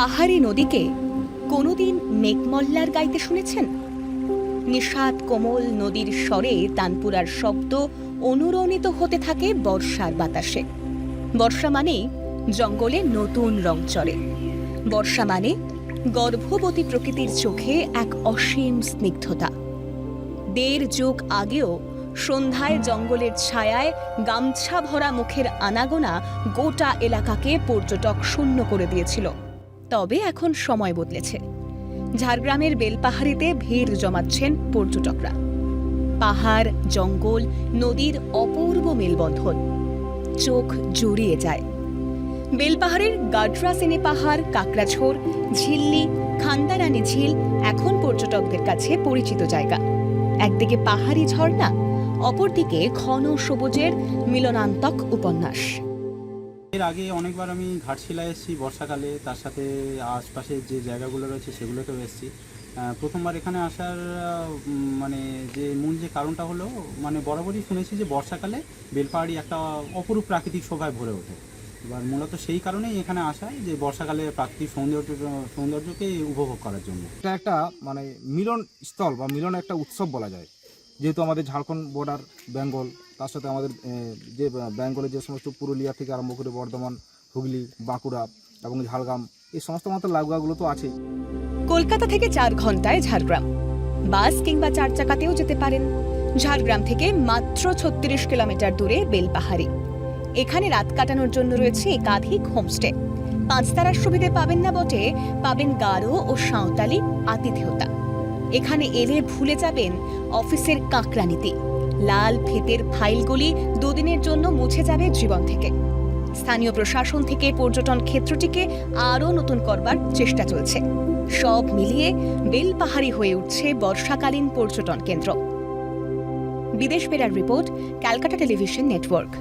পাহাড়ি নদীকে কোনোদিন মেঘমল্লার গাইতে শুনেছেন? নিষাদ কোমল নদীর স্বরে তানপুরার শব্দ অনুরণিত হতে থাকে বর্ষার বাতাসে। বর্ষা মানেই জঙ্গলে নতুন রং চড়ে বর্ষা মানে গর্ভবতী প্রকৃতির চোখে এক অসীম স্নিগ্ধতা। দেড় যুগ আগেও সন্ধ্যায় জঙ্গলের ছায়ায় গামছা ভরা মুখের আনাগোনা গোটা এলাকাকে পর্যটক শূন্য করে দিয়েছিল। তবে এখন সময় বদলেছে। ঝাড়গ্রামের বেলপাহাড়িতে ভিড় জমাচ্ছেন পর্যটকরা। পাহাড়, জঙ্গল, নদীর অপূর্ব মেলবন্ধন। চোখ জড়িয়ে যায়। বেলপাহাড়ের গাড্রাসেনে পাহাড়, কাকড়াঝোর, ঝিল্লি, খান্দারানি ঝিল এখন পর্যটকদের কাছে পরিচিত জায়গা। একদিকে পাহাড়ি ঝর্ণা, অপরদিকে ঘন সবুজের মিলনান্তক উপন্যাস। এর আগে অনেকবার আমি ঘাটশিলায় এসেছি, বর্ষাকালে। তার সাথে আশপাশে যে জায়গাগুলো রয়েছে সেগুলোতেও এসেছি। প্রথমবার এখানে আসার মানে যে মূল যে কারণটা হলো মানে বরাবরই শুনেছি যে বর্ষাকালে বেলপাহাড়ি একটা অপরূপ প্রাকৃতিক শোভায় ভরে ওঠে। এবার মূলত সেই কারণেই এখানে আসা যে বর্ষাকালে প্রাকৃতিক সৌন্দর্য, সৌন্দর্যকে উপভোগ করার জন্য। এটা একটা মানে মিলন স্থল বা মিলন একটা উৎসব বলা যায়। যেহেতু আমাদের ঝাড়খণ্ড বর্ডার বেঙ্গল তার সাথে আমাদের যে বেঙ্গলের যে সমস্ত পুরুলিয়া থেকে আরম্ভ করে বর্ধমান, হুগলি, বাঁকুড়া এবং ঝাড়গ্রাম, এই সমস্ত মাত্র লাগুয়াগুলো তো আছেই। কলকাতা থেকে চার ঘন্টায় ঝাড়গ্রাম। বাস কিংবা চার চাকাতেও যেতে পারেন। ঝাড়গ্রাম থেকে মাত্র ছত্রিশ কিলোমিটার দূরে বেলপাহাড়ি। এখানে রাত কাটানোর জন্য রয়েছে একাধিক হোমস্টে। পাঁচ তারার সুবিধে পাবেন না বটে, পাবেন গারো ও সাঁওতালি আতিথেয়তা। এখানে এলে ভুলে যাবেন অফিসের কাঁকড়ানিতে লাল ফেতের ফাইলগুলি দুদিনের জন্য মুছে যাবে জীবন থেকে। স্থানীয় প্রশাসন থেকে পর্যটন ক্ষেত্রটিকে আরও নতুন করবার চেষ্টা চলছে। সব মিলিয়ে বেলপাহাড়ি হয়ে উঠছে বর্ষাকালীন পর্যটন কেন্দ্র। বিদেশ বেড়ার রিপোর্ট, ক্যালকাটা টেলিভিশন নেটওয়ার্ক।